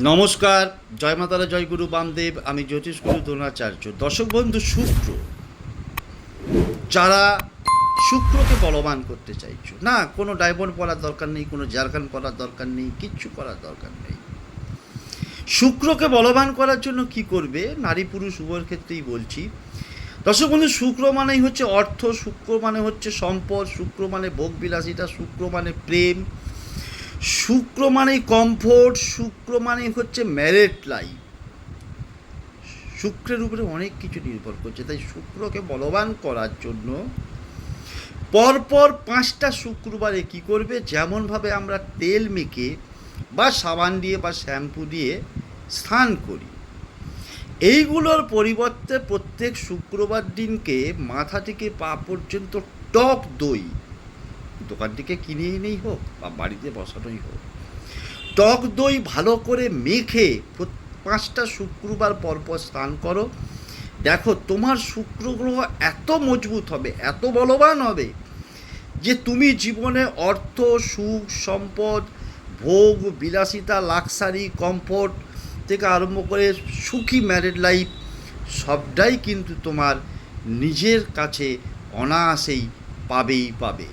নমস্কার, জয় মাতারা, জয় গুরু বামদেব, আমি জ্যোতিষ গুরু দ্রোণাচার্য। দর্শক বন্ধু, শুক্র, যারা শুক্রকে বলবান করতে চাইছো, না, কোনো ডায়মন্ড পড়ার দরকার নেই, কোনো জারখান পড়ার দরকার নেই, কিচ্ছু করার দরকার নেই। শুক্রকে বলবান করার জন্য কি করবে? নারী পুরুষ উভয়ের ক্ষেত্রেই বলছি। দর্শক বন্ধু, শুক্র মানেই হচ্ছে অর্থ, শুক্র মানে হচ্ছে সম্পদ, শুক্র মানে ভোগ বিলাসিতা শুক্র মানে প্রেম শুক্র মানে কমফোর্ট শুক্র মানে হচ্ছে ম্যারেড লাইফ শুক্রের উপরে অনেক কিছু নির্ভর করছে, তাই শুক্রকে বলবান করার জন্য পরপর পাঁচটা শুক্রবারে কি করবে? যেমনভাবে আমরা তেল মেখে বা সাবান দিয়ে বা শ্যাম্পু দিয়ে স্নান করি। এইগুলোর পরিবর্তে প্রত্যেক শুক্রবার দিনকে মাথা থেকে পা পর্যন্ত টক দই দোকান থেকে কিনে এনেই হোক বা বাড়িতে বসানোই হোক। টক দই ভালো করে মেখে পাঁচটা শুক্রবার পরপর স্নান করো। দেখো তোমার শুক্র গ্রহ এত মজবুত হবে, এত বলবান হবে যে তুমি জীবনে অর্থ, সুখ, সম্পদ, ভোগ, বিলাসিতা, লাক্সারি, কমফোর্ট থেকে আরম্ভ করে সুখী ম্যারেড লাইফ সবটাই কিন্তু তোমার নিজের কাছে অনায়াসেই পাবেই পাবে।